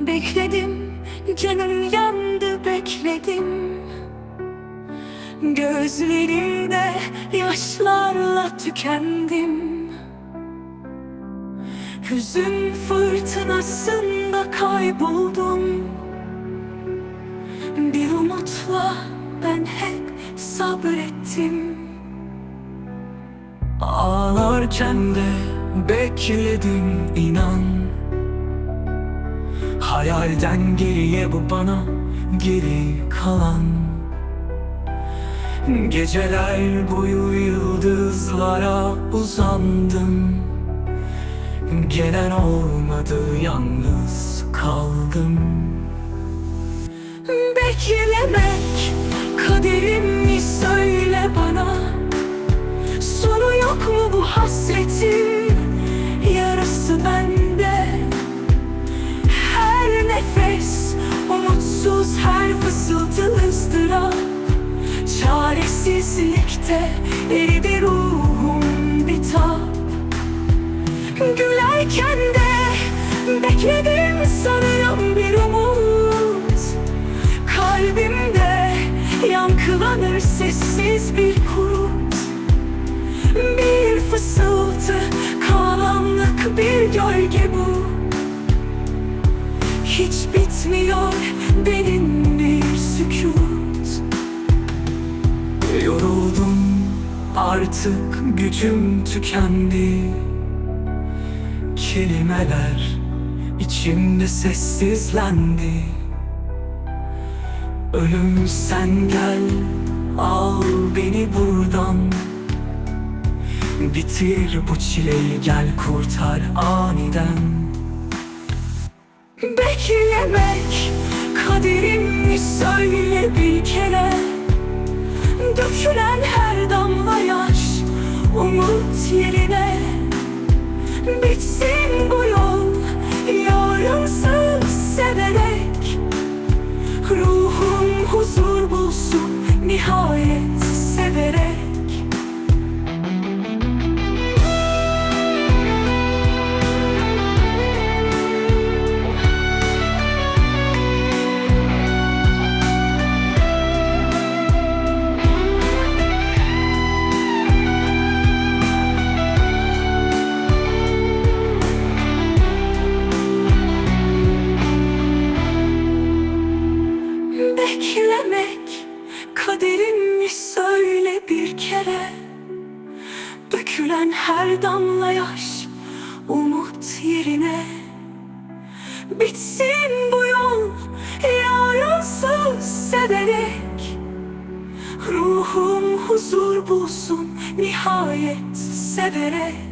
Bekledim, canım yandı bekledim. Gözlerimde yaşlarla tükendim. Hüzün fırtınasında kayboldum. Bir umutla ben hep sabrettim. Ağlarken de bekledim inan Hayalden geriye bu bana geri kalan. Geceler boyu yıldızlara uzandım. Gelen olmadı yalnız kaldım. Beklemek kaderim mi söyle ızdırap Çaresizlikte eridi ruhum bitap Gülerken de bekledim sanırım bir umut. Kalbimde yankılanır sessiz bir kurut. Bir fısıltı karanlık bir gölge bu. Hiç artık gücüm tükendi. Kelimeler içimde sessizlendi. Ölüm sen gel al beni buradan. Bitir bu çileyi gel kurtar aniden. Beklemek kaderim mi söyle bir kere Dökülen her damla yaş umut yerine. Bitsin bu yol yarınsız severek. Ruhum huzur bulsun nihayet severek damla yaş umut yerine. Bitsin bu yol yarınsız severek Ruhum huzur bulsun nihayet severek